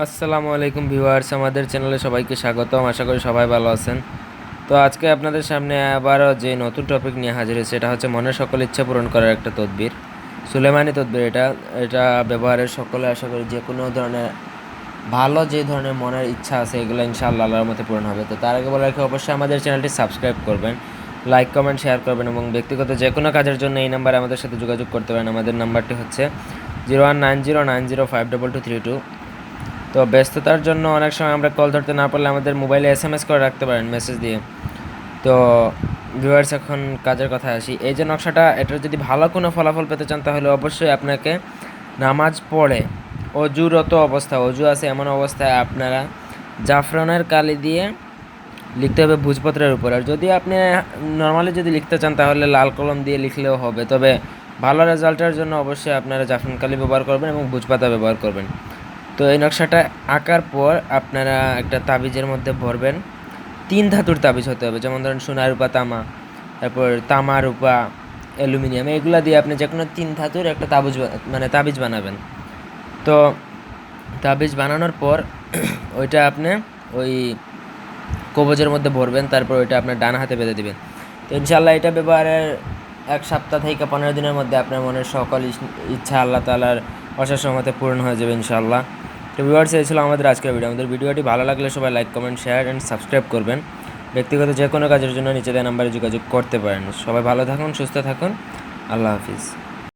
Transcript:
আসসালামু আলাইকুম ভিউয়ার্স, আমাদের চ্যানেলে সবাইকে স্বাগতম। আশা করি সবাই ভালো আছেন। তো আজকে আপনাদের সামনে আবারও যে নতুন টপিক নিয়ে হাজির হয়েছে এটা হচ্ছে মনের সকল ইচ্ছা পূরণ করার একটা তদবির। সুলেমানি তদবির এটা এটা ব্যবহারের সকলে আশা করি যে কোনো ধরনের, ভালো যে ধরনের মনের ইচ্ছা আছে, এগুলো ইনশাআল্লাহ আল্লাহর মধ্যে পূরণ হবে। তো তার আগে বলে রাখি, অবশ্যই আমাদের চ্যানেলটি সাবস্ক্রাইব করবেন লাইক কমেন্ট শেয়ার করবেন এবং ব্যক্তিগত যে কোনো কাজের জন্য এই নাম্বারে আমাদের সাথে যোগাযোগ করতে পারেন। আমাদের নাম্বারটি হচ্ছে zero one nine zero nine zero five double two three two তো ব্যস্ততার জন্য অনেক সময় আমরা কল ধরতে না পারলে আমাদের মোবাইলে এস এম এস করে রাখতে পারেন মেসেজ দিয়ে। তো ভিউয়ার্স এখন কাজের কথা আসি। এই যে নকশাটা, এটার যদি ভালো কোনো ফলাফল পেতে চান, তাহলে অবশ্যই আপনাকে নামাজ পড়ে। অজুরত অবস্থা, অজু আছে এমন অবস্থায় আপনারা জাফরানের কালি দিয়ে লিখতে হবে ভোজপত্রের উপর। আর যদি আপনি নর্মালি যদি লিখতে চান, তাহলে লাল কলম দিয়ে লিখলেও হবে। তবে ভালো রেজাল্টের জন্য অবশ্যই আপনারা জাফরান কালি ব্যবহার করবেন এবং ভোজপাতা ব্যবহার করবেন। তো এই নকশাটা আঁকার পর আপনারা একটা তাবিজের মধ্যে ভরবেন। তিন ধাতুর তাবিজ হতে হবে, যেমন ধরেন সোনা রূপা, তামা, তারপর তামা, রূপা, অ্যালুমিনিয়াম, এগুলা দিয়ে আপনি যে কোনো তিন ধাতুর একটা তাবিজ মানে তাবিজ বানাবেন। তো তাবিজ বানানোর পর ওইটা আপনি ওই কবজের মধ্যে ভরবেন, তারপর ওইটা আপনার ডান হাতে বেঁধে দিবেন। তো ইনশাল্লাহ এটা ব্যবহারের এক সপ্তাহ থেকে পনেরো দিনের মধ্যে আপনার মনের সকল ইচ্ছা, আল্লাহ তালার অশেষ সময়তে পূরণ হয়ে যাবে ইনশাল্লাহ তো ভিউয়ার্স এই ছিল আমাদের আজকের ভিডিও আমাদের ভিডিওটি ভালো লাগলে সবাই like comment share and subscribe করবেন। ব্যক্তিগত যে কোনো কাজের জন্য নিচে দেওয়া নাম্বারে যোগাযোগ করতে পারেন। সবাই ভালো থাকুন, সুস্থ থাকুন। আল্লাহ হাফিজ।